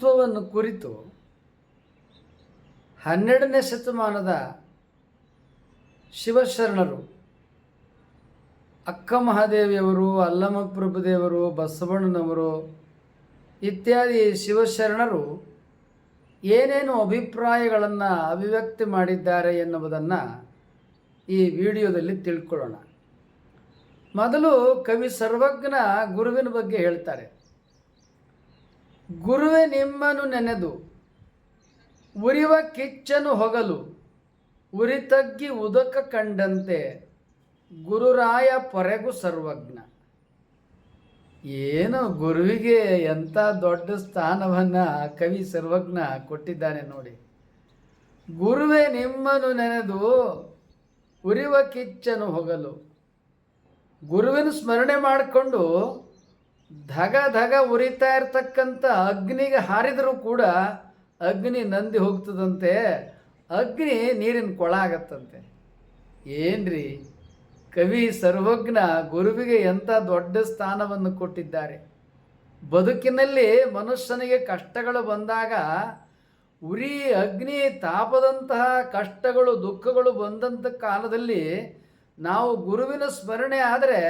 ಮಹತ್ವವನ್ನು ಕುರಿತು ಹನ್ನೆರಡನೇ ಶತಮಾನದ ಶಿವಶರಣರು ಅಕ್ಕ ಮಹಾದೇವಿಯವರು ಅಲ್ಲಮ ಪ್ರಭುದೇವರು ಬಸವಣ್ಣನವರು ಇತ್ಯಾದಿ ಶಿವಶರಣರು ಏನೇನು ಅಭಿಪ್ರಾಯಗಳನ್ನು ಅಭಿವ್ಯಕ್ತಿ ಮಾಡಿದ್ದಾರೆ ಎನ್ನುವುದನ್ನು ಈ ವಿಡಿಯೋದಲ್ಲಿ ತಿಳ್ಕೊಳ್ಳೋಣ. ಮೊದಲು ಕವಿ ಸರ್ವಜ್ಞ ಗುರುವಿನ ಬಗ್ಗೆ ಹೇಳ್ತಾರೆ. ಗುರುವೇ ನಿಮ್ಮನು ನೆನೆದು, ಉರಿವ ಕಿಚ್ಚನು ಹೊಗಲು ಉರಿ ತಗ್ಗಿ ಉದಕ ಕಂಡಂತೆ ಗುರುರಾಯ ಪೊರೆಗು ಸರ್ವಜ್ಞ. ಏನು ಗುರುವಿಗೆ ಎಂಥ ದೊಡ್ಡ ಸ್ಥಾನವನ್ನು ಕವಿ ಸರ್ವಜ್ಞ ಕೊಟ್ಟಿದ್ದಾನೆ ನೋಡಿ. ಗುರುವೇ ನಿಮ್ಮನು ನೆನೆದು, ಉರಿವ ಕಿಚ್ಚನು ಹೊಗಲು, ಗುರುವಿನ ಸ್ಮರಣೆ ಮಾಡಿಕೊಂಡು ಧಗ ಧಗ ಉರಿತಾ ಇರ್ತಕ್ಕಂಥ ಅಗ್ನಿಗೆ ಹಾರಿದರೂ ಕೂಡ ಅಗ್ನಿ ನಂದಿ ಹೋಗ್ತದಂತೆ. ಅಗ್ನಿ ನೀರಿನ ಕೊಳ ಆಗತ್ತಂತೆ. ಏನ್ರಿ? ಕವಿ ಸರ್ವಜ್ಞ ಗುರುವಿಗೆ ಎಂಥ ದೊಡ್ಡ ಸ್ಥಾನವನ್ನು ಕೊಟ್ಟಿದ್ದಾರೆ. ಬದುಕಿನಲ್ಲಿ ಮನುಷ್ಯನಿಗೆ ಕಷ್ಟಗಳು ಬಂದಾಗ, ಉರಿ ಅಗ್ನಿ ತಾಪದಂತಹ ಕಷ್ಟಗಳು, ದುಃಖಗಳು ಬಂದಂಥ ಕಾಲದಲ್ಲಿ ನಾವು ಗುರುವಿನ ಸ್ಮರಣೆ ಆದರೆ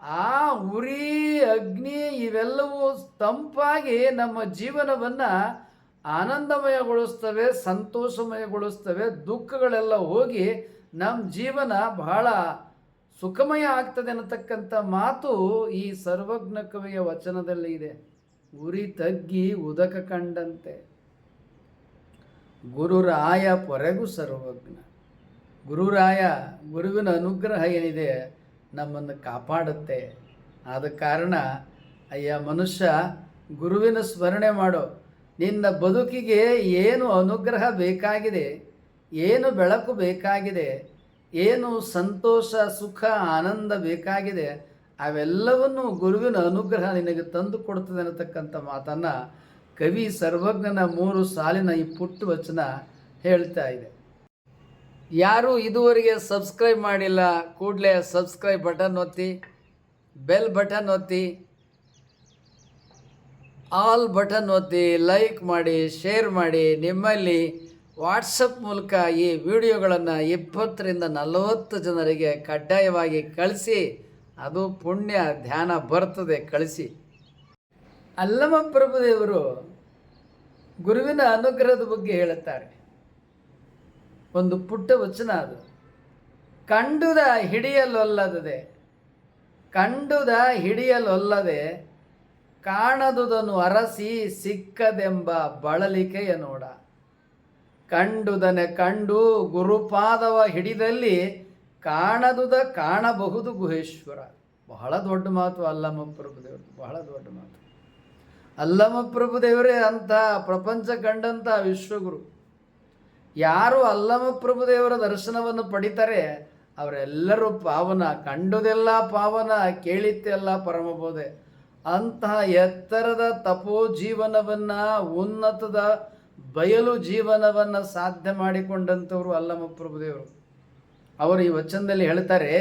ಆ ಉರಿ, ಅಗ್ನಿ ಇವೆಲ್ಲವೂ ತಂಪಾಗಿ ನಮ್ಮ ಜೀವನವನ್ನು ಆನಂದಮಯಗೊಳಿಸ್ತವೆ, ಸಂತೋಷಮಯಗೊಳಿಸ್ತವೆ, ದುಃಖಗಳೆಲ್ಲ ಹೋಗಿ ನಮ್ಮ ಜೀವನ ಬಹಳ ಸುಖಮಯ ಆಗ್ತದೆ ಅನ್ನತಕ್ಕಂಥ ಮಾತು ಈ ಸರ್ವಜ್ಞ ಕವಿಯ ವಚನದಲ್ಲಿ ಇದೆ. ಉರಿ ತಗ್ಗಿ ಉದಕ ಕಂಡಂತೆ. ಗುರುರಾಯ ಪೊರೆಗೂ ಸರ್ವಜ್ಞ. ಗುರುರಾಯ, ಗುರುವಿನ ಅನುಗ್ರಹ ಏನಿದೆ? ನಮ್ಮನ್ನು ಕಾಪಾಡುತ್ತೆ. ಆದ ಕಾರಣ, ಅಯ್ಯ ಮನುಷ್ಯ, ಗುರುವಿನ ಸ್ಮರಣೆ ಮಾಡು. ನಿನ್ನ ಬದುಕಿಗೆ ಏನು ಅನುಗ್ರಹ ಬೇಕಾಗಿದೆ, ಏನು ಬೆಳಕು ಬೇಕಾಗಿದೆ, ಏನು ಸಂತೋಷ, ಸುಖ, ಆನಂದ ಬೇಕಾಗಿದೆ, ಅವೆಲ್ಲವನ್ನು ಗುರುವಿನ ಅನುಗ್ರಹ ನಿನಗೆ ತಂದು ಕೊಡ್ತದೆ ಅನ್ನತಕ್ಕಂಥ ಮಾತನ್ನು ಕವಿ ಸರ್ವಜ್ಞನ ಮೂರು ಸಾಲಿನ ಈ ಪುಟ್ಟ ವಚನ ಹೇಳ್ತಾ ಇದೆ. ಯಾರು ಇದುವರೆಗೆ ಸಬ್ಸ್ಕ್ರೈಬ್ ಮಾಡಿಲ್ಲ, ಕೂಡಲೇ ಸಬ್ಸ್ಕ್ರೈಬ್ ಬಟನ್ ಒತ್ತಿ, ಬೆಲ್ ಬಟನ್ ಒತ್ತಿ, ಆಲ್ ಬಟನ್ ಒತ್ತಿ, ಲೈಕ್ ಮಾಡಿ, ಶೇರ್ ಮಾಡಿ, ನಿಮ್ಮಲ್ಲಿ ವಾಟ್ಸಪ್ ಮೂಲಕ ಈ ವಿಡಿಯೋಗಳನ್ನು ಇಪ್ಪತ್ತರಿಂದ ನಲವತ್ತು ಜನರಿಗೆ ಕಡ್ಡಾಯವಾಗಿ ಕಳಿಸಿ, ಅದು ಪುಣ್ಯ ಧ್ಯಾನ ಬರ್ತದೆ, ಕಳಿಸಿ. ಅಲ್ಲಮ ಪ್ರಭುದೇವರು ಗುರುವಿನ ಅನುಗ್ರಹದ ಬಗ್ಗೆ ಹೇಳುತ್ತಾರೆ. ಒಂದು ಪುಟ್ಟ ವಚನ ಅದು. ಕಂಡುದ ಹಿಡಿಯಲೊಲ್ಲದೆ ಕಂಡುದ ಹಿಡಿಯಲೊಲ್ಲದೆ ಕಾಣದುದನ್ನು ಅರಸಿ ಸಿಕ್ಕದೆಂಬ ಬಳಲಿಕೆಯ ನೋಡ. ಕಂಡುದನೆ ಕಂಡು ಗುರುಪಾದವ ಹಿಡಿದಲ್ಲಿ ಕಾಣದುದ ಕಾಣಬಹುದು ಗುಹೇಶ್ವರ. ಬಹಳ ದೊಡ್ಡ ಮಾತು ಅಲ್ಲಮ ಪ್ರಭುದೇವರು ಬಹಳ ದೊಡ್ಡ ಮಾತು. ಅಲ್ಲಮ ಪ್ರಭುದೇವರೇ ಅಂತ ಪ್ರಪಂಚ ಕಂಡಂಥ ವಿಶ್ವಗುರು. ಯಾರು ಅಲ್ಲಮ ಪ್ರಭುದೇವರ ದರ್ಶನವನ್ನು ಪಡಿತಾರೆ, ಅವರೆಲ್ಲರೂ ಪಾವನ, ಕಂಡುದೆಲ್ಲ ಪಾವನ ಕೇಳಿತ್ತೆಲ್ಲ ಪರಮಬೋಧೆ ಅಂತಹ ಎತ್ತರದ ತಪೋ ಜೀವನವನ್ನು ಉನ್ನತದ ಬಯಲು ಜೀವನವನ್ನು ಸಾಧ್ಯ ಮಾಡಿಕೊಂಡಂಥವ್ರು ಅಲ್ಲಮ ಪ್ರಭುದೇವರು ಅವರು ಈ ವಚನದಲ್ಲಿ ಹೇಳ್ತಾರೆ,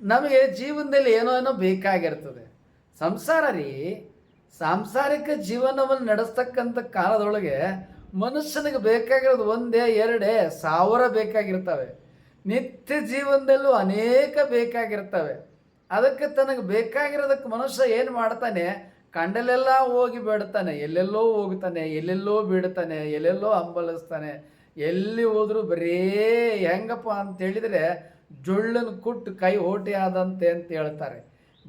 ನಮಗೆ ಜೀವನದಲ್ಲಿ ಏನೋ ಏನೋ ಬೇಕಾಗಿರ್ತದೆ. ಸಂಸಾರ ರೀ, ಸಾಂಸಾರಿಕ ಜೀವನವನ್ನು ನಡೆಸ್ತಕ್ಕಂಥ ಕಾಲದೊಳಗೆ ಮನುಷ್ಯನಿಗೆ ಬೇಕಾಗಿರೋದು ಒಂದೇ, ಎರಡೇ ಸಾವಿರ ಬೇಕಾಗಿರ್ತವೆ. ನಿತ್ಯ ಜೀವನದಲ್ಲೂ ಅನೇಕ ಬೇಕಾಗಿರ್ತವೆ. ಅದಕ್ಕೆ ತನಗೆ ಬೇಕಾಗಿರೋದಕ್ಕೆ ಮನುಷ್ಯ ಏನು ಮಾಡ್ತಾನೆ? ಕಂಡಲೆಲ್ಲ ಹೋಗಿ ಬೇಡ್ತಾನೆ. ಎಲ್ಲೆಲ್ಲೋ ಹೋಗ್ತಾನೆ, ಎಲ್ಲೆಲ್ಲೋ ಬಿಡ್ತಾನೆ ಎಲ್ಲೆಲ್ಲೋ ಹಂಬಲಿಸ್ತಾನೆ. ಎಲ್ಲಿ ಹೋದರೂ ಬರೇ ಹೆಂಗಪ್ಪ ಅಂತ ಹೇಳಿದರೆ ಜೊಳ್ಳನ್ನು ಕುಟ್ಟು ಕೈ ಹೋಟಿ ಆದಂತೆ ಅಂತ ಹೇಳ್ತಾರೆ.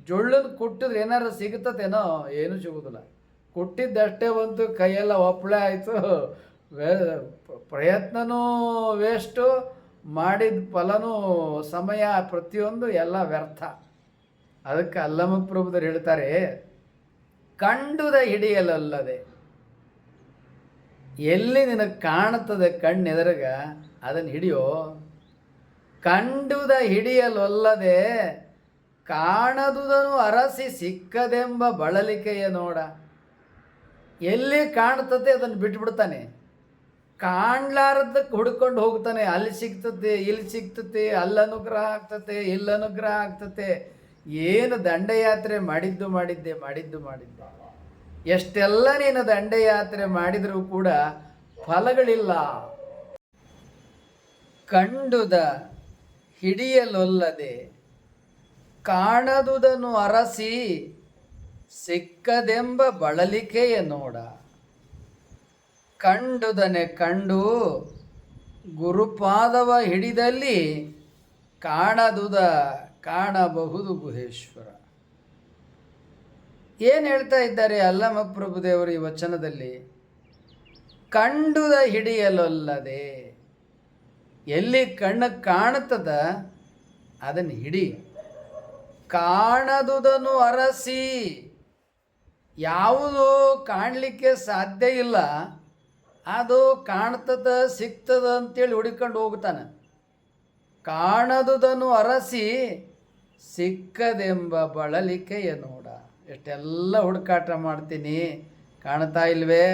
ಜೊಳ್ಳನ್ನು ಕುಟ್ಟಿದ್ರೆ ಏನಾರು ಸಿಗುತ್ತದೇನೋ ಏನೂ ಸಿಗೋದಿಲ್ಲ. ಕುಟ್ಟಿದ್ದಷ್ಟೇ ಬಂತು, ಕೈಯೆಲ್ಲ ಒಪ್ಪಳೆ ಆಯಿತು. ವೇ, ಪ್ರಯತ್ನನೂ ವೇಸ್ಟು, ಮಾಡಿದ ಫಲನೂ ಸಮಯ ಪ್ರತಿಯೊಂದು ಎಲ್ಲ ವ್ಯರ್ಥ. ಅದಕ್ಕೆ ಅಲ್ಲಮ ಪ್ರಭುದರು ಹೇಳ್ತಾರೆ, ಕಂಡುದ ಹಿಡಿಯಲಲ್ಲದೆ, ಎಲ್ಲಿ ನಿನಗೆ ಕಾಣುತ್ತದೆ ಕಣ್ಣೆದರಗ ಅದನ್ನು ಹಿಡಿಯೋ? ಕಂಡುದ ಹಿಡಿಯಲೊಲ್ಲದೆ ಕಾಣದುದನು ಅರಸಿ ಸಿಕ್ಕದೆಂಬ ಬಳಲಿಕೆಯ ನೋಡ. ಎಲ್ಲಿ ಕಾಣ್ತದೆ ಅದನ್ನು ಬಿಟ್ಬಿಡ್ತಾನೆ. ಕಾಣ್ಲಾರದಕ್ಕೆ ಹುಡ್ಕೊಂಡು ಹೋಗ್ತಾನೆ. ಅಲ್ಲಿ ಸಿಗ್ತದೆ, ಇಲ್ಲಿ ಸಿಗ್ತತೆ ಅಲ್ಲಿ ಅನುಗ್ರಹ ಆಗ್ತತೆ ಇಲ್ಲಿ ಅನುಗ್ರಹ ಆಗ್ತತೆ ಏನು ದಂಡಯಾತ್ರೆ ಮಾಡಿದ್ದು ಮಾಡಿದ್ದೆ ಮಾಡಿದ್ದು ಮಾಡಿದ್ದೆ. ಎಷ್ಟೆಲ್ಲ ನೀನು ದಂಡಯಾತ್ರೆ ಮಾಡಿದರೂ ಕೂಡ ಫಲಗಳಿಲ್ಲ. ಕಂಡುದ ಹಿಡಿಯಲೊಲ್ಲದೆ ಕಾಣದುದನ್ನು ಅರಸಿ ಸಿಕ್ಕದೆಂಬ ಬಳಲಿಕೆಯ ನೋಡ. ಕಂಡುದನೆ ಕಂಡು ಗುರುಪಾದವ ಹಿಡಿದಲ್ಲಿ ಕಾಣದುದ ಕಾಣಬಹುದು ಗುಹೇಶ್ವರ. ಏನು ಹೇಳ್ತಾ ಇದ್ದಾರೆ ಅಲ್ಲಮ ಪ್ರಭುದೇವರು ಈ ವಚನದಲ್ಲಿ? ಕಂಡುದ ಹಿಡಿಯಲೊಲ್ಲದೆ ಎಲ್ಲಿ ಕಣ್ಣು ಕಾಣುತ್ತದ ಅದನ್ನು ಹಿಡಿ. ಕಾಣದುದನ್ನು ಅರಸಿ. ಯಾವುದು ಕಾಣಲಿಕ್ಕೆ ಸಾಧ್ಯ ಇಲ್ಲ, ಅದು ಕಾಣ್ತದ, ಸಿಗ್ತದ ಅಂತೇಳಿ ಹುಡುಕೊಂಡು ಹೋಗ್ತಾನೆ. ಕಾಣದುದನ್ನು ಅರಸಿ ಸಿಕ್ಕದೆಂಬ ಬಳಲಿಕೆಯ ನೋಡ. ಎಷ್ಟೆಲ್ಲ ಹುಡುಕಾಟ ಮಾಡ್ತೀನಿ. ಕಾಣ್ತಾ ಇಲ್ವೇ,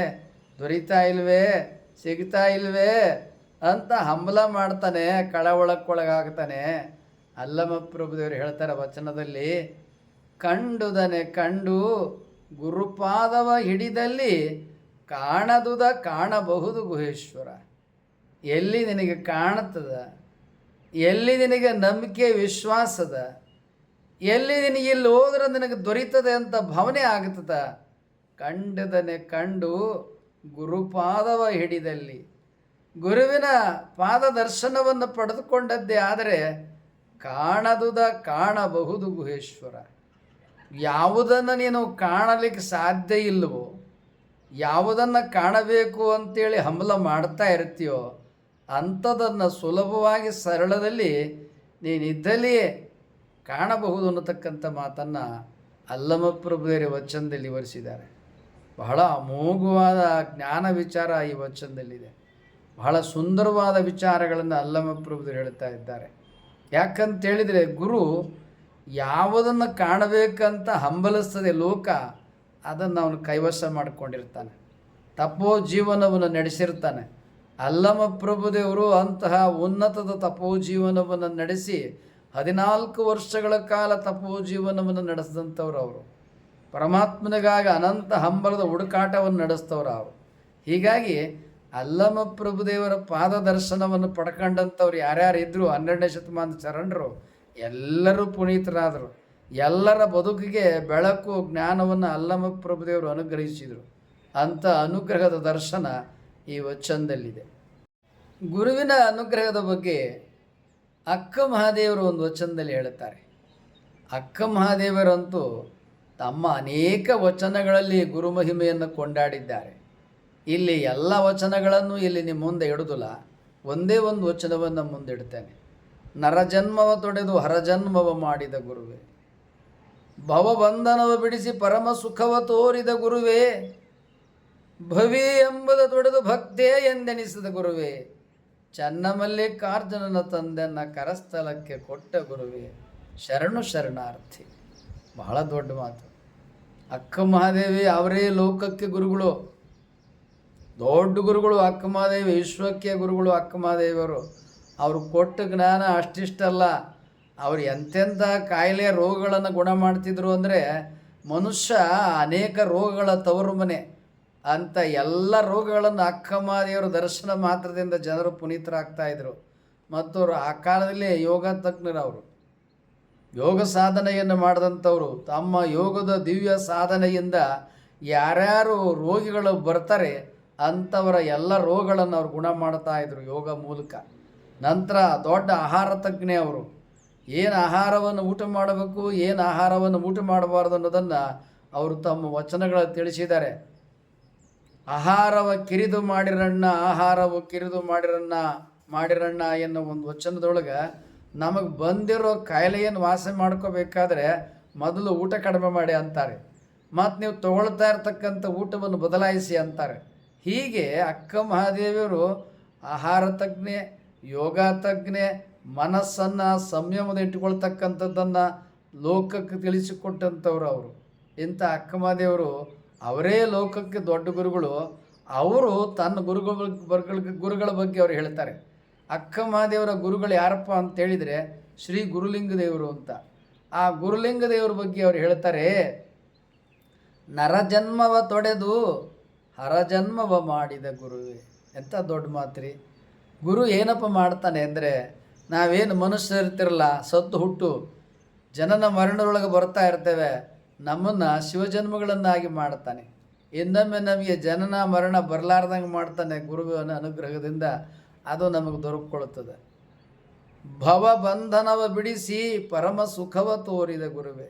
ದೊರಿತಾ ಇಲ್ವೇ, ಸಿಗ್ತಾ ಇಲ್ವೇ ಅಂತ ಹಂಬಲ ಮಾಡ್ತಾನೆ, ಕಳವಳಕ್ಕೊಳಗಾಗ್ತಾನೆ. ಅಲ್ಲಮ ಪ್ರಭುದೇವರು ಹೇಳ್ತಾರೆ ವಚನದಲ್ಲಿ, ಕಂಡುದನೆ ಕಂಡು ಗುರುಪಾದವ ಹಿಡಿದಲ್ಲಿ ಕಾಣದುದ ಕಾಣಬಹುದು ಗುಹೇಶ್ವರ. ಎಲ್ಲಿ ನಿನಗೆ ಕಾಣುತ್ತದ? ಎಲ್ಲಿ ನಿನಗೆ ನಂಬಿಕೆ ವಿಶ್ವಾಸದ? ಎಲ್ಲಿ ನಿನಗೆ ಇಲ್ಲಿ ಹೋದ್ರೆ ನಿನಗೆ ದೊರೀತದೆ ಅಂತ ಭಾವನೆ ಆಗ್ತದ? ಕಂಡದನೆ ಕಂಡು ಗುರುಪಾದವ ಹಿಡಿದಲ್ಲಿ. ಗುರುವಿನ ಪಾದ ದರ್ಶನವನ್ನು ಪಡೆದುಕೊಂಡದ್ದೇ ಆದರೆ ಕಾಣದುದ ಕಾಣಬಹುದು ಗುಹೇಶ್ವರ. ಯಾವುದನ್ನು ನೀನು ಕಾಣಲಿಕ್ಕೆ ಸಾಧ್ಯ ಇಲ್ಲವೋ, ಯಾವುದನ್ನು ಕಾಣಬೇಕು ಅಂತೇಳಿ ಹಂಬಲ ಮಾಡ್ತಾ ಇರ್ತೀಯೋ, ಅಂಥದನ್ನು ಸುಲಭವಾಗಿ ಸರಳದಲ್ಲಿ ನೀನಿದ್ದಲ್ಲಿಯೇ ಕಾಣಬಹುದು ಅನ್ನತಕ್ಕಂಥ ಮಾತನ್ನು ಅಲ್ಲಮಪ್ರಭುದೇರಿ ವಚನದಲ್ಲಿ ವಿವರಿಸಿದ್ದಾರೆ. ಬಹಳ ಅಮೋಘವಾದ ಜ್ಞಾನ ವಿಚಾರ ಈ ವಚನದಲ್ಲಿದೆ. ಬಹಳ ಸುಂದರವಾದ ವಿಚಾರಗಳನ್ನು ಅಲ್ಲಮಪ್ರಭುದೇವರು ಹೇಳ್ತಾ ಇದ್ದಾರೆ. ಯಾಕಂತೇಳಿದರೆ ಗುರು ಯಾವುದನ್ನು ಕಾಣಬೇಕಂತ ಹಂಬಲಿಸ್ತದೆ ಲೋಕ, ಅದನ್ನು ಅವನು ಕೈವಶ ಮಾಡಿಕೊಂಡಿರ್ತಾನೆ. ತಪೋ ಜೀವನವನ್ನು ನಡೆಸಿರ್ತಾನೆ. ಅಲ್ಲಮ ಪ್ರಭುದೇವರು ಅಂತಹ ಉನ್ನತದ ತಪೋ ಜೀವನವನ್ನು ನಡೆಸಿ ಹದಿನಾಲ್ಕು ವರ್ಷಗಳ ಕಾಲ ತಪೋ ಜೀವನವನ್ನು ನಡೆಸಿದಂಥವ್ರು ಅವರು. ಪರಮಾತ್ಮನಿಗಾಗಿ ಅನಂತ ಹಂಬಲದ ಹುಡುಕಾಟವನ್ನು ನಡೆಸ್ತವ್ರು ಅವರು. ಹೀಗಾಗಿ ಅಲ್ಲಮ ಪ್ರಭುದೇವರ ಪಾದ ದರ್ಶನವನ್ನು ಪಡ್ಕೊಂಡಂಥವ್ರು ಯಾರ್ಯಾರು ಇದ್ದರು ಹನ್ನೆರಡನೇ ಶತಮಾನದ ಶರಣರು ಎಲ್ಲರೂ ಪುನೀತರಾದರು. ಎಲ್ಲರ ಬದುಕಿಗೆ ಬೆಳಕು, ಜ್ಞಾನವನ್ನು ಅಲ್ಲಮ ಪ್ರಭುದೇವರು ಅನುಗ್ರಹಿಸಿದರು. ಅಂಥ ಅನುಗ್ರಹದ ದರ್ಶನ ಈ ವಚನದಲ್ಲಿದೆ. ಗುರುವಿನ ಅನುಗ್ರಹದ ಬಗ್ಗೆ ಅಕ್ಕ ಮಹಾದೇವರು ಒಂದು ವಚನದಲ್ಲಿ ಹೇಳುತ್ತಾರೆ. ಅಕ್ಕ ಮಹಾದೇವರಂತೂ ತಮ್ಮ ಅನೇಕ ವಚನಗಳಲ್ಲಿ ಗುರುಮಹಿಮೆಯನ್ನು ಕೊಂಡಾಡಿದ್ದಾರೆ. ಇಲ್ಲಿ ಎಲ್ಲ ವಚನಗಳನ್ನು ಇಲ್ಲಿ ನಿಮ್ಮ ಮುಂದೆ ಇಡೋದಿಲ್ಲ ಒಂದೇ ಒಂದು ವಚನವನ್ನು ಮುಂದಿಡ್ತೇನೆ ನರಜನ್ಮವ ತೊಡೆದು ಹರಜನ್ಮವ ಮಾಡಿದ ಗುರುವೇ. ಭವಬಂಧನವ ಬಿಡಿಸಿ ಪರಮ ಸುಖವ ತೋರಿದ ಗುರುವೇ. ಭವಿ ಎಂಬುದ ತೊಡೆದು ಭಕ್ತೇ ಎಂದೆನಿಸಿದ ಗುರುವೇ. ಚನ್ನಮಲ್ಲಿಕಾರ್ಜುನನ ತಂದೆನ ಕರಸ್ಥಲಕ್ಕೆ ಕೊಟ್ಟ ಗುರುವೇ. ಶರಣು ಶರಣಾರ್ಥಿ. ಬಹಳ ದೊಡ್ಡ ಮಾತು. ಅಕ್ಕ ಮಹಾದೇವಿ ಅವರೇ ಲೋಕಕ್ಕೆ ಗುರುಗಳು. ದೊಡ್ಡ ಗುರುಗಳು ಅಕ್ಕ ಮಹಾದೇವಿ, ವಿಶ್ವಕ್ಕೆ ಗುರುಗಳು ಅಕ್ಕ ಮಹಾದೇವಿಯವರು. ಅವರು ಕೊಟ್ಟ ಜ್ಞಾನ ಅಷ್ಟಿಷ್ಟಲ್ಲ. ಅವ್ರು ಎಂತೆಂಥ ಕಾಯಿಲೆ ರೋಗಗಳನ್ನು ಗುಣ ಮಾಡ್ತಿದ್ರು ಅಂದರೆ ಮನುಷ್ಯ ಅನೇಕ ರೋಗಗಳ ತವರು ಮನೆ. ಅಂತ ಎಲ್ಲ ರೋಗಗಳನ್ನು ಅಕ್ಕಮಾದಿಯವರು ದರ್ಶನ ಮಾತ್ರದಿಂದ ಜನರು ಪುನೀತರಾಗ್ತಾ ಇದ್ರು. ಮತ್ತು ಅವರು ಆ ಕಾಲದಲ್ಲಿ ಯೋಗ ತಜ್ಞರು ಅವರು ಯೋಗ ಸಾಧನೆಯನ್ನು ಮಾಡಿದಂಥವ್ರು, ತಮ್ಮ ಯೋಗದ ದಿವ್ಯ ಸಾಧನೆಯಿಂದ ಯಾರ್ಯಾರು ರೋಗಿಗಳು ಬರ್ತಾರೆ ಅಂಥವರ ಎಲ್ಲ ರೋಗಗಳನ್ನು ಅವ್ರು ಗುಣ ಮಾಡ್ತಾ ಇದ್ರು ಯೋಗ ಮೂಲಕ. ನಂತರ ದೊಡ್ಡ ಆಹಾರ ತಜ್ಞೆ ಅವರು, ಏನು ಆಹಾರವನ್ನು ಊಟ ಮಾಡಬೇಕು, ಏನು ಆಹಾರವನ್ನು ಊಟ ಮಾಡಬಾರ್ದು ಅನ್ನೋದನ್ನು ಅವರು ತಮ್ಮ ವಚನಗಳಲ್ಲಿ ತಿಳಿಸಿದ್ದಾರೆ. ಆಹಾರವ ಕಿರಿದು ಮಾಡಿರಣ್ಣ, ಆಹಾರವು ಕಿರಿದು ಮಾಡಿರಣ್ಣ ಮಾಡಿರಣ್ಣ ಎನ್ನೋ ಒಂದು ವಚನದೊಳಗೆ ನಮಗೆ ಬಂದಿರೋ ಕಾಯಿಲೆಯನ್ನು ವಾಸ ಮಾಡ್ಕೋಬೇಕಾದ್ರೆ ಮೊದಲು ಊಟ ಕಡಿಮೆ ಮಾಡಿ ಅಂತಾರೆ. ಮತ್ತು ನೀವು ತಗೊಳ್ತಾ ಇರ್ತಕ್ಕಂಥ ಊಟವನ್ನು ಬದಲಾಯಿಸಿ ಅಂತಾರೆ. ಹೀಗೆ ಅಕ್ಕ ಮಹಾದೇವಿಯವರು ಆಹಾರ ತಜ್ಞೆ ಯೋಗ ತಜ್ಞೆ ಮನಸ್ಸನ್ನು ಸಂಯಮದ ಇಟ್ಟುಕೊಳ್ತಕ್ಕಂಥದ್ದನ್ನು ಲೋಕಕ್ಕೆ ತಿಳಿಸಿಕೊಟ್ಟಂಥವ್ರು ಅವರು. ಇಂಥ ಅಕ್ಕಮಾದೇವರು ಅವರೇ ಲೋಕಕ್ಕೆ ದೊಡ್ಡ ಗುರುಗಳು. ಅವರು ತನ್ನ ಗುರುಗಳ ಬರ್ಗಳ ಗುರುಗಳ ಬಗ್ಗೆ ಅವರು ಹೇಳ್ತಾರೆ. ಅಕ್ಕ ಮಹಾದೇವರ ಗುರುಗಳು ಯಾರಪ್ಪ ಅಂತ ಹೇಳಿದರೆ ಶ್ರೀ ಗುರುಲಿಂಗ ದೇವರು ಅಂತ. ಆ ಗುರುಲಿಂಗ ದೇವರ ಬಗ್ಗೆ ಅವರು ಹೇಳ್ತಾರೆ ನರಜನ್ಮವ ತೊಡೆದು ಹರಜನ್ಮವ ಮಾಡಿದ ಗುರುವೇ. ಎಂಥ ದೊಡ್ಡ ಮಾತ್ರಿ. ಗುರು ಏನಪ್ಪ ಮಾಡ್ತಾನೆ ಅಂದರೆ, ನಾವೇನು ಮನುಷ್ಯ ಇರ್ತಿರಲ್ಲ ಸತ್ತು ಹುಟ್ಟು, ಜನನ ಮರಣದೊಳಗೆ ಬರ್ತಾ ಇರ್ತೇವೆ, ನಮ್ಮನ್ನು ಶಿವಜನ್ಮಗಳನ್ನಾಗಿ ಮಾಡ್ತಾನೆ. ಇನ್ನೊಮ್ಮೆ ನಮಗೆ ಜನನ ಮರಣ ಬರಲಾರ್ದಂಗೆ ಮಾಡ್ತಾನೆ ಗುರುವಿನ ಅನುಗ್ರಹದಿಂದ ಅದು ನಮಗೆ ದೊರಕೊಳ್ಳುತ್ತದೆ ಭವ ಬಂಧನವ ಬಿಡಿಸಿ ಪರಮ ಸುಖವ ತೋರಿದ ಗುರುವೆ.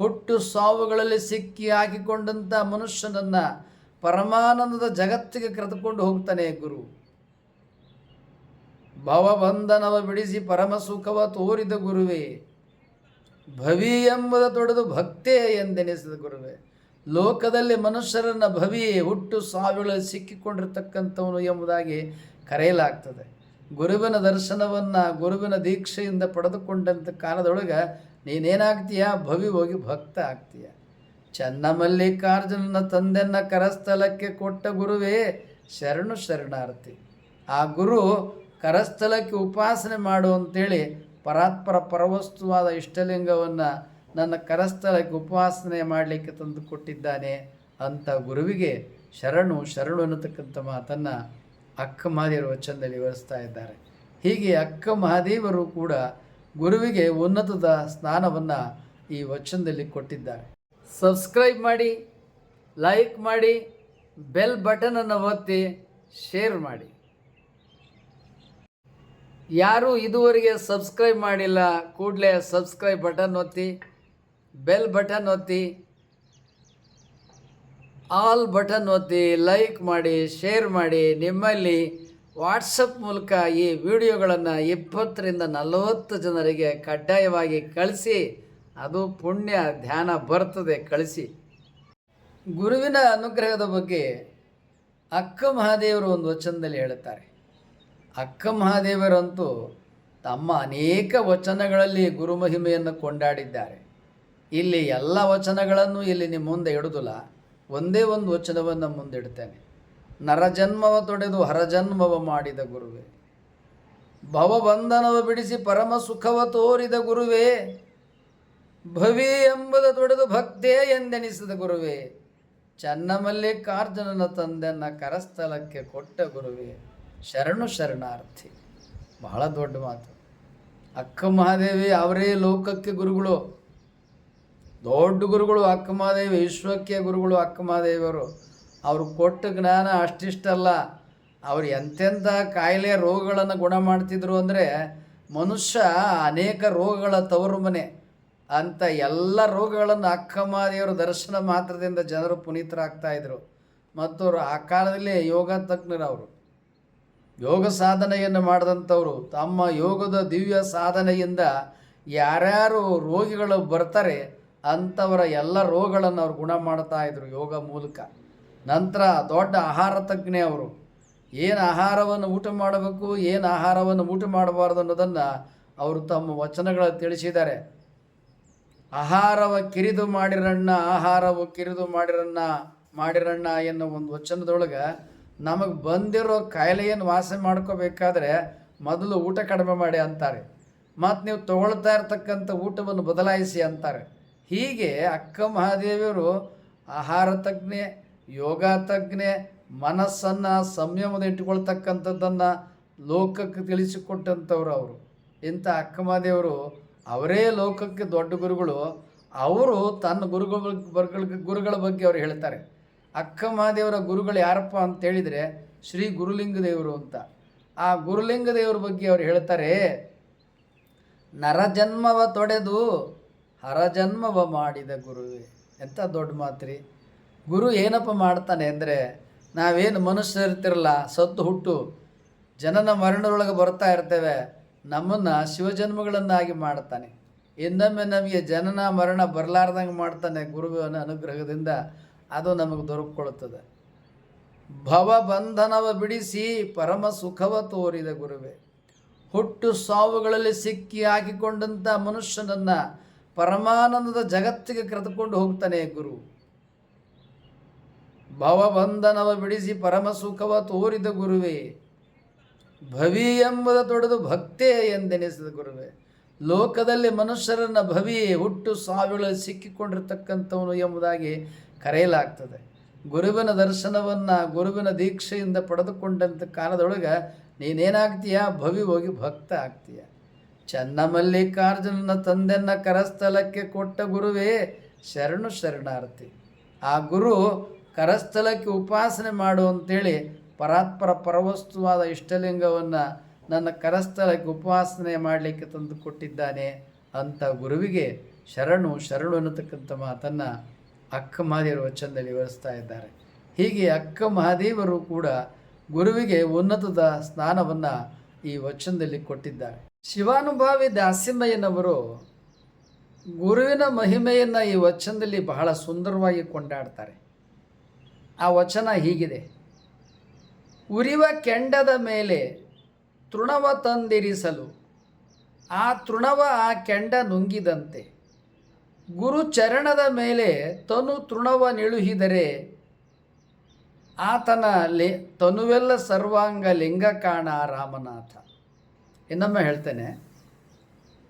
ಹುಟ್ಟು ಸಾವುಗಳಲ್ಲಿ ಸಿಕ್ಕಿ ಹಾಕಿಕೊಂಡಂಥ ಮನುಷ್ಯನನ್ನು ಪರಮಾನಂದದ ಜಗತ್ತಿಗೆ ಕರೆದುಕೊಂಡು ಹೋಗ್ತಾನೆ ಗುರು. ಭವಬಂಧನವ ಬಿಡಿಸಿ ಪರಮ ಸುಖವ ತೋರಿದ ಗುರುವೇ. ಭವಿ ಎಂಬುದ ತೊಡೆದು ಭಕ್ತೇ ಎಂದೆನಿಸಿದ ಗುರುವೇ. ಲೋಕದಲ್ಲಿ ಮನುಷ್ಯರನ್ನ ಭವಿ ಹುಟ್ಟು ಸಾವಿಳ ಸಿಕ್ಕಿಕೊಂಡಿರ್ತಕ್ಕಂಥವನು ಎಂಬುದಾಗಿ ಕರೆಯಲಾಗ್ತದೆ. ಗುರುವಿನ ದರ್ಶನವನ್ನು, ಗುರುವಿನ ದೀಕ್ಷೆಯಿಂದ ಪಡೆದುಕೊಂಡಂಥ ಕಾಲದೊಳಗೆ ನೀನೇನಾಗ್ತೀಯ? ಭವಿ ಹೋಗಿ ಭಕ್ತ ಆಗ್ತೀಯ. ಚನ್ನಮಲ್ಲಿಕಾರ್ಜುನನ ತಂದೆನ್ನ ಕರಸ್ಥಲಕ್ಕೆ ಕೊಟ್ಟ ಗುರುವೇ ಶರಣು ಶರಣಾರ್ಥಿ. ಆ ಗುರು ಕರಸ್ಥಲಕ್ಕೆ ಉಪಾಸನೆ ಮಾಡು ಅಂತೇಳಿ ಪರಾತ್ಪರ ಪರವಸ್ತುವಾದ ಇಷ್ಟಲಿಂಗವನ್ನು ನನ್ನ ಕರಸ್ಥಲಕ್ಕೆ ಉಪಾಸನೆ ಮಾಡಲಿಕ್ಕೆ ತಂದು ಕೊಟ್ಟಿದ್ದಾನೆ ಅಂತ ಗುರುವಿಗೆ ಶರಣು ಶರಣು ಅನ್ನತಕ್ಕಂಥ ಮಾತನ್ನು ಅಕ್ಕ ಮಹಾದೇವರು ವಚನದಲ್ಲಿ ವಿವರಿಸ್ತಾ ಇದ್ದಾರೆ. ಹೀಗೆ ಅಕ್ಕ ಮಹಾದೇವರು ಕೂಡ ಗುರುವಿಗೆ ಉನ್ನತದ ಸ್ನಾನವನ್ನು ಈ ವಚನದಲ್ಲಿ ಕೊಟ್ಟಿದ್ದಾರೆ. ಸಬ್ಸ್ಕ್ರೈಬ್ ಮಾಡಿ, ಲೈಕ್ ಮಾಡಿ, ಬೆಲ್ ಬಟನನ್ನು ಒತ್ತಿ, ಶೇರ್ ಮಾಡಿ. ಯಾರು ಇದುವರೆಗೆ ಸಬ್ಸ್ಕ್ರೈಬ್ ಮಾಡಿಲ್ಲ, ಕೂಡಲೇ ಸಬ್ಸ್ಕ್ರೈಬ್ ಬಟನ್ ಒತ್ತಿ, ಬೆಲ್ ಬಟನ್ ಒತ್ತಿ, ಆಲ್ ಬಟನ್ ಒತ್ತಿ, ಲೈಕ್ ಮಾಡಿ, ಶೇರ್ ಮಾಡಿ, ನಿಮ್ಮಲ್ಲಿ ವಾಟ್ಸಪ್ ಮೂಲಕ ಈ ವಿಡಿಯೋಗಳನ್ನು ಇಪ್ಪತ್ತರಿಂದ ನಲವತ್ತು ಜನರಿಗೆ ಕಡ್ಡಾಯವಾಗಿ ಕಳಿಸಿ, ಅದು ಪುಣ್ಯ ಧ್ಯಾನ ಬರ್ತದೆ, ಕಳಿಸಿ. ಗುರುವಿನ ಅನುಗ್ರಹದ ಬಗ್ಗೆ ಅಕ್ಕ ಮಹಾದೇವರು ಒಂದು ವಚನದಲ್ಲಿ ಹೇಳುತ್ತಾರೆ. ಅಕ್ಕ ಮಹಾದೇವರಂತೂ ತಮ್ಮ ಅನೇಕ ವಚನಗಳಲ್ಲಿ ಗುರುಮಹಿಮೆಯನ್ನು ಕೊಂಡಾಡಿದ್ದಾರೆ. ಇಲ್ಲಿ ಎಲ್ಲ ವಚನಗಳನ್ನು ಇಲ್ಲಿ ನಿಮ್ಮ ಮುಂದೆ ಇಡುದಿಲ್ಲ. ಒಂದೇ ಒಂದು ವಚನವನ್ನು ಮುಂದಿಡ್ತೇನೆ. ನರಜನ್ಮವ ತೊಡೆದು ಹರಜನ್ಮವ ಮಾಡಿದ ಗುರುವೇ. ಭವಬಂಧನವ ಬಿಡಿಸಿ ಪರಮ ಸುಖವ ತೋರಿದ ಗುರುವೇ. ಭವಿ ಎಂಬುದ ತೊಡೆದು ಭಕ್ತೇ ಎಂದೆನಿಸಿದ ಗುರುವೇ. ಚನ್ನಮಲ್ಲಿಕಾರ್ಜುನನ ತಂದೆನ್ನ ಕರಸ್ಥಲಕ್ಕೆ ಕೊಟ್ಟ ಗುರುವೇ. ಶರಣು ಶರಣಾರ್ಥಿ. ಬಹಳ ದೊಡ್ಡ ಮಾತು. ಅಕ್ಕ ಮಹಾದೇವಿ ಅವರೇ ಲೋಕಕ್ಕೆ ಗುರುಗಳು. ದೊಡ್ಡ ಗುರುಗಳು ಅಕ್ಕ ಮಹಾದೇವಿ, ವಿಶ್ವಕ್ಕೆ ಗುರುಗಳು ಅಕ್ಕ ಮಹಾದೇವಿಯವರು. ಅವರು ಕೊಟ್ಟ ಜ್ಞಾನ ಅಷ್ಟಿಷ್ಟಲ್ಲ. ಅವ್ರು ಎಂತೆಂಥ ಕಾಯಿಲೆ ರೋಗಗಳನ್ನು ಗುಣ ಮಾಡ್ತಿದ್ರು ಅಂದರೆ ಮನುಷ್ಯ ಅನೇಕ ರೋಗಗಳ ತವರು ಮನೆ ಅಂತ ಎಲ್ಲ ರೋಗಗಳನ್ನು ಅಕ್ಕ ಮಹಾದೇವರ ದರ್ಶನ ಮಾತ್ರದಿಂದ ಜನರು ಪುನೀತರಾಗ್ತಾಯಿದ್ರು ಮತ್ತು ಅವರು ಆ ಕಾಲದಲ್ಲಿ ಯೋಗ ತಜ್ಞರು ಅವರು ಯೋಗ ಸಾಧನೆಯನ್ನು ಮಾಡಿದಂಥವರು, ತಮ್ಮ ಯೋಗದ ದಿವ್ಯ ಸಾಧನೆಯಿಂದ ಯಾರ್ಯಾರು ರೋಗಿಗಳು ಬರ್ತಾರೆ, ಅಂಥವರ ಎಲ್ಲ ರೋಗಗಳನ್ನು ಅವ್ರು ಗುಣ ಮಾಡ್ತಾ ಇದ್ರು ಯೋಗ ಮೂಲಕ. ನಂತರ ದೊಡ್ಡ ಆಹಾರ ತಜ್ಞೆ ಅವರು, ಏನು ಆಹಾರವನ್ನು ಊಟ ಮಾಡಬೇಕು, ಏನು ಆಹಾರವನ್ನು ಊಟ ಮಾಡಬಾರ್ದು ಅನ್ನೋದನ್ನು ಅವರು ತಮ್ಮ ವಚನಗಳಲ್ಲಿ ತಿಳಿಸಿದ್ದಾರೆ. ಆಹಾರವ ಕಿರಿದು ಮಾಡಿರಣ್ಣ, ಆಹಾರವು ಕಿರಿದು ಮಾಡಿರಣ್ಣ ಮಾಡಿರಣ್ಣ ಎನ್ನುವ ಒಂದು ವಚನದೊಳಗೆ ನಮಗೆ ಬಂದಿರೋ ಕಾಯಿಲೆಯನ್ನು ವಾಸ ಮಾಡ್ಕೋಬೇಕಾದ್ರೆ ಮೊದಲು ಊಟ ಕಡಿಮೆ ಮಾಡಿ ಅಂತಾರೆ. ಮತ್ತು ನೀವು ತಗೊಳ್ತಾ ಇರ್ತಕ್ಕಂಥ ಊಟವನ್ನು ಬದಲಾಯಿಸಿ ಅಂತಾರೆ. ಹೀಗೆ ಅಕ್ಕ ಮಹಾದೇವಿಯವರು ಆಹಾರ ತಜ್ಞೆ, ಯೋಗ ತಜ್ಞೆ, ಮನಸ್ಸನ್ನು ಸಂಯಮದ ಇಟ್ಟುಕೊಳ್ತಕ್ಕಂಥದ್ದನ್ನು ಲೋಕಕ್ಕೆ ತಿಳಿಸಿಕೊಟ್ಟಂಥವ್ರು ಅವರು. ಇಂಥ ಅಕ್ಕ ಮಹಾದೇವರು ಅವರೇ ಲೋಕಕ್ಕೆ ದೊಡ್ಡ ಗುರುಗಳು. ಅವರು ತನ್ನ ಗುರುಗಳ ಗುರುಗಳ ಬಗ್ಗೆ ಅವರು ಹೇಳ್ತಾರೆ. ಅಕ್ಕ ಮಹಾದೇವರ ಗುರುಗಳು ಯಾರಪ್ಪ ಅಂತ ಹೇಳಿದರೆ ಶ್ರೀ ಗುರುಲಿಂಗ ದೇವರು ಅಂತ. ಆ ಗುರುಲಿಂಗ ದೇವರ ಬಗ್ಗೆ ಅವರು ಹೇಳ್ತಾರೆ, ನರಜನ್ಮವ ತೊಡೆದು ಹರಜನ್ಮವ ಮಾಡಿದ ಗುರುವೇ. ಎಂಥ ದೊಡ್ಡ ಮಾತ್ರಿ. ಗುರು ಏನಪ್ಪ ಮಾಡ್ತಾನೆ ಅಂದರೆ, ನಾವೇನು ಮನುಷ್ಯ ಇರ್ತಿರಲ್ಲ, ಸತ್ತು ಹುಟ್ಟು, ಜನನ ಮರಣದೊಳಗೆ ಬರ್ತಾ ಇರ್ತೇವೆ, ನಮ್ಮನ್ನು ಶಿವಜನ್ಮಗಳನ್ನಾಗಿ ಮಾಡ್ತಾನೆ. ಇನ್ನೊಮ್ಮೆ ನಮಗೆ ಜನನ ಮರಣ ಬರಲಾರ್ದಂಗೆ ಮಾಡ್ತಾನೆ ಗುರುವಿನ ಅನುಗ್ರಹದಿಂದ. ಅದು ನಮಗೆ ದೊರಕೊಳ್ಳುತ್ತದೆ ಭವ ಬಂಧನವ ಬಿಡಿಸಿ ಪರಮ ಸುಖವ ತೋರಿದ ಗುರುವೇ, ಹುಟ್ಟು ಸಾವುಗಳಲ್ಲಿ ಸಿಕ್ಕಿ ಹಾಕಿಕೊಂಡಂಥ ಮನುಷ್ಯನನ್ನು ಪರಮಾನಂದದ ಜಗತ್ತಿಗೆ ಕರೆದುಕೊಂಡು ಹೋಗ್ತಾನೆ ಗುರು. ಭವಬಂಧನವ ಬಿಡಿಸಿ ಪರಮ ಸುಖವ ತೋರಿದ ಗುರುವೇ, ಭವಿ ಎಂಬುದ ತೊಡೆದು ಭಕ್ತೇ ಎಂದೆನಿಸಿದ ಗುರುವೆ, ಲೋಕದಲ್ಲಿ ಮನುಷ್ಯರನ್ನ ಭವಿ ಹುಟ್ಟು ಸಾವಿಗಳಲ್ಲಿ ಸಿಕ್ಕಿಕೊಂಡಿರ್ತಕ್ಕಂಥವನು ಎಂಬುದಾಗಿ ಕರೆಯಲಾಗ್ತದೆ. ಗುರುವಿನ ದರ್ಶನವನ್ನು ಗುರುವಿನ ದೀಕ್ಷೆಯಿಂದ ಪಡೆದುಕೊಂಡಂಥ ಕಾಲದೊಳಗೆ ನೀನೇನಾಗ್ತೀಯ? ಭವಿ ಹೋಗಿ ಭಕ್ತ ಆಗ್ತೀಯ. ಚನ್ನಮಲ್ಲಿಕಾರ್ಜುನನ ತಂದೆನ್ನ ಕರಸ್ಥಲಕ್ಕೆ ಕೊಟ್ಟ ಗುರುವೇ ಶರಣು ಶರಣಾರ್ಥಿ. ಆ ಗುರು ಕರಸ್ಥಲಕ್ಕೆ ಉಪಾಸನೆ ಮಾಡು ಅಂತೇಳಿ ಪರಾತ್ಪರ ಪರವಸ್ತುವಾದ ಇಷ್ಟಲಿಂಗವನ್ನು ನನ್ನ ಕರಸ್ಥಲಕ್ಕೆ ಉಪಾಸನೆ ಮಾಡಲಿಕ್ಕೆ ತಂದು ಕೊಟ್ಟಿದ್ದಾನೆ ಅಂತ ಗುರುವಿಗೆ ಶರಣು ಶರಣು ಅನ್ನತಕ್ಕಂಥ ಮಾತನ್ನು ಅಕ್ಕ ಮಹಾದೇವರು ವಚನದಲ್ಲಿ ವಿವರಿಸ್ತಾ ಇದ್ದಾರೆ. ಹೀಗೆ ಅಕ್ಕ ಮಹಾದೇವರು ಕೂಡ ಗುರುವಿಗೆ ಉನ್ನತದ ಸ್ನಾನವನ್ನು ಈ ವಚನದಲ್ಲಿ ಕೊಟ್ಟಿದ್ದಾರೆ. ಶಿವಾನುಭಾವಿ ದಾಸಿಮಯ್ಯನವರು ಗುರುವಿನ ಮಹಿಮೆಯನ್ನು ಈ ವಚನದಲ್ಲಿ ಬಹಳ ಸುಂದರವಾಗಿ ಕೊಂಡಾಡ್ತಾರೆ. ಆ ವಚನ ಹೀಗಿದೆ. ಉರಿವ ಕೆಂಡದ ಮೇಲೆ ತೃಣವ ತಂದಿರಿಸಲು, ಆ ತೃಣವ ಆ ಕೆಂಡ ನುಂಗಿದಂತೆ ಗುರು ಚರಣದ ಮೇಲೆ ತನು ತೃಣವ ನಿಳುಹಿದರೆ, ಆತನ ಲಿ, ತನುವೆಲ್ಲ ಸರ್ವಾಂಗ ಲಿಂಗ ಕಾಣ ರಾಮನಾಥ. ಇನ್ನೊಮ್ಮೆ ಹೇಳ್ತೇನೆ,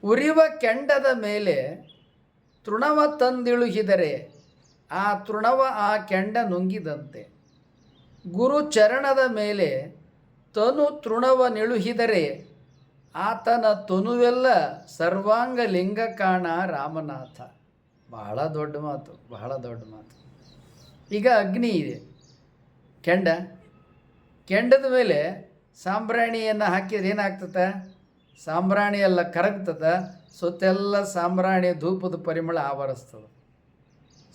ಉರಿವ ಕೆಂಡದ ಮೇಲೆ ತೃಣವ ತಂದಿಳುಹಿದರೆ, ಆ ತೃಣವ ಆ ಕೆಂಡ ನುಂಗಿದಂತೆ. ಗುರು ಚರಣದ ಮೇಲೆ ತನು ತೃಣವ ನಿಳುಹಿದರೆ, ಆತನ ತನುವೆಲ್ಲ ಸರ್ವಾಂಗ ಲಿಂಗ ಕಾಣ ರಾಮನಾಥ. ಬಹಳ ದೊಡ್ಡ ಮಾತು, ಬಹಳ ದೊಡ್ಡ ಮಾತು. ಈಗ ಅಗ್ನಿ ಇದೆ. ಕೆಂಡ. ಕೆಂಡದ ಮೇಲೆ ಸಾಂಬ್ರಾಣಿಯನ್ನು ಹಾಕಿದ್ರೆ ಏನಾಗ್ತದೆ? ಸಾಂಬ್ರಾಣಿ ಎಲ್ಲ ಕರಗ್ತದ, ಸುತ್ತೆಲ್ಲ ಸಾಂಬ್ರಾಣಿ ಧೂಪದ ಪರಿಮಳ ಆವರಿಸ್ತದೆ.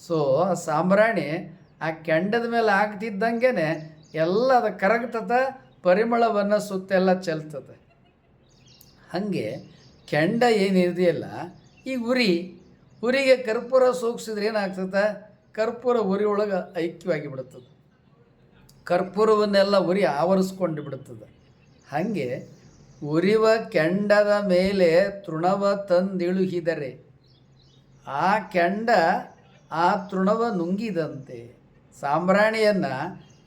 ಸೊ ಆ ಸಾಂಬ್ರಾಣಿ ಆ ಕೆಂಡದ ಮೇಲೆ ಆಗ್ತಿದ್ದಂಗೆ ಎಲ್ಲ ಅದು ಕರಗ್ತದ, ಪರಿಮಳವನ್ನು ಸುತ್ತೆಲ್ಲ ಚೆಲ್ತದೆ. ಹಾಗೆ ಕೆಂಡ ಏನಿದೆಯಲ್ಲ ಈ ಉರಿ ಉರಿಗೆ ಕರ್ಪೂರ ಸೂಕ್ಸಿದ್ರೆ ಏನಾಗ್ತದೆ? ಕರ್ಪೂರ ಉರಿ ಒಳಗೆ ಐಕ್ಯವಾಗಿ ಬಿಡುತ್ತದೆ ಕರ್ಪೂರವನ್ನೆಲ್ಲ ಉರಿ ಆವರಿಸ್ಕೊಂಡು ಬಿಡುತ್ತದೆ ಹಾಗೆ ಉರಿವ ಕೆಂಡದ ಮೇಲೆ ತೃಣವ ತಂದಿಳುಹಿದರೆ, ಆ ಕೆಂಡ ಆ ತೃಣವ ನುಂಗಿದಂತೆ ಸಾಂಬ್ರಾಣಿಯನ್ನು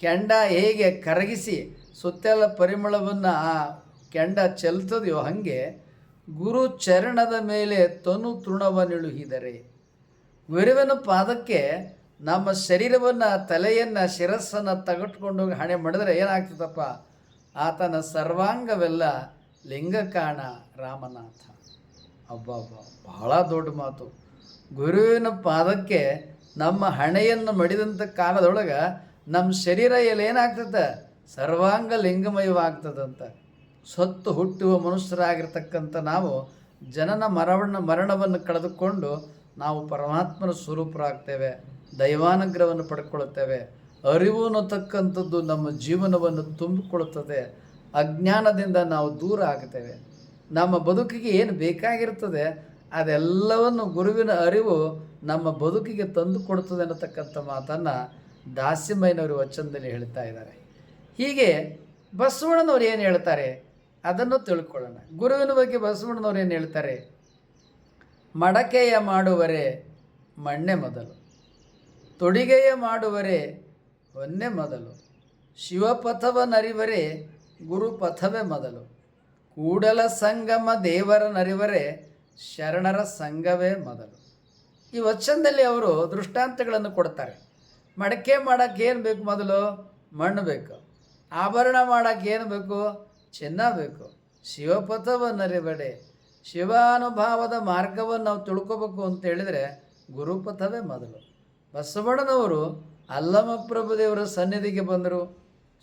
ಕೆಂಡ ಹೇಗೆ ಕರಗಿಸಿ ಸುತ್ತೆಲ್ಲ ಪರಿಮಳವನ್ನು ಆ ಕೆಂಡ ಚೆಲ್ತದೆಯೋ ಹಾಗೆ ಗುರು ಚರಣದ ಮೇಲೆ ತನು ತೃಣವ ನಿಳುಹಿದರೆ. ಗುರುವಿನ ಪಾದಕ್ಕೆ ನಮ್ಮ ಶರೀರವನ್ನು, ತಲೆಯನ್ನು, ಶಿರಸ್ಸನ್ನು ತಗಟ್ಕೊಂಡು ಹಣೆ ಮಾಡಿದ್ರೆ ಏನಾಗ್ತದಪ್ಪ? ಆತನ ಸರ್ವಾಂಗವೆಲ್ಲ ಲಿಂಗಕಾಣ ರಾಮನಾಥ. ಅಬ್ಬಬ್ಬ, ಬಹಳ ದೊಡ್ಡ ಮಾತು. ಗುರುವಿನ ಪಾದಕ್ಕೆ ನಮ್ಮ ಹಣೆಯನ್ನು ಮಡಿದಂಥ ಕಾಲದೊಳಗೆ ನಮ್ಮ ಶರೀರ ಎಲ್ಲ ಏನಾಗ್ತದೆ? ಸರ್ವಾಂಗ ಲಿಂಗಮಯವಾಗ್ತದಂತ ಸತ್ತು ಹುಟ್ಟುವ ಮನುಷ್ಯರಾಗಿರ್ತಕ್ಕಂಥ ನಾವು ಜನನ ಮರಣ ಮರಣವನ್ನು ಕಳೆದುಕೊಂಡು ನಾವು ಪರಮಾತ್ಮನ ಸ್ವರೂಪರಾಗ್ತೇವೆ, ದೈವಾನುಗ್ರಹವನ್ನು ಪಡ್ಕೊಳ್ಳುತ್ತೇವೆ. ಅರಿವು ಅನ್ನತಕ್ಕಂಥದ್ದು ನಮ್ಮ ಜೀವನವನ್ನು ತುಂಬಿಕೊಳ್ಳುತ್ತದೆ. ಅಜ್ಞಾನದಿಂದ ನಾವು ದೂರ ಆಗ್ತೇವೆ. ನಮ್ಮ ಬದುಕಿಗೆ ಏನು ಬೇಕಾಗಿರ್ತದೆ ಅದೆಲ್ಲವನ್ನು ಗುರುವಿನ ಅರಿವು ನಮ್ಮ ಬದುಕಿಗೆ ತಂದು ಕೊಡುತ್ತದೆ ಅನ್ನತಕ್ಕಂಥ ಮಾತನ್ನು ದಾಸಿಮಯ್ಯನವರು ವಚನದಲ್ಲಿ ಹೇಳ್ತಾ ಇದ್ದಾರೆ. ಹೀಗೆ ಬಸವಣ್ಣನವರು ಏನು ಹೇಳ್ತಾರೆ? ಅದನ್ನು ತಿಳ್ಕೊಳ್ಳೋಣ. ಗುರುವಿನ ಬಗ್ಗೆ ಬಸವಣ್ಣನವ್ರು ಏನು ಹೇಳ್ತಾರೆ? ಮಡಕೆಯ ಮಾಡುವರೆ ಮಣ್ಣೆ ಮೊದಲು. ತೊಡಿಗೆಯ ಮಾಡುವರೆ ಹೊನ್ನೆ ಮೊದಲು. ಶಿವಪಥವನರಿವರೆ ಗುರುಪಥವೇ ಮೊದಲು. ಕೂಡಲ ಸಂಗಮ ದೇವರ ನರಿವರೆ ಶರಣರ ಸಂಘವೇ ಮೊದಲು. ಈ ವಚನದಲ್ಲಿ ಅವರು ದೃಷ್ಟಾಂತಗಳನ್ನು ಕೊಡ್ತಾರೆ. ಮಡಕೆ ಮಾಡೋಕ್ಕೇನು ಬೇಕು ಮೊದಲು? ಮಣ್ಣು ಬೇಕು. ಆಭರಣ ಮಾಡೋಕ್ಕೇನು ಬೇಕು? ಚಿನ್ನ ಬೇಕು ಶಿವಪಥವನ್ನರಿಬೇಡೆ ಶಿವಾನುಭಾವದ ಮಾರ್ಗವನ್ನು ನಾವು ತಿಳ್ಕೊಬೇಕು ಅಂತ ಹೇಳಿದರೆ ಗುರುಪಥವೇ ಮೊದಲು. ಬಸವಣ್ಣನವರು ಅಲ್ಲಮಪ್ರಭುದೇವರ ಸನ್ನಿಧಿಗೆ ಬಂದರು.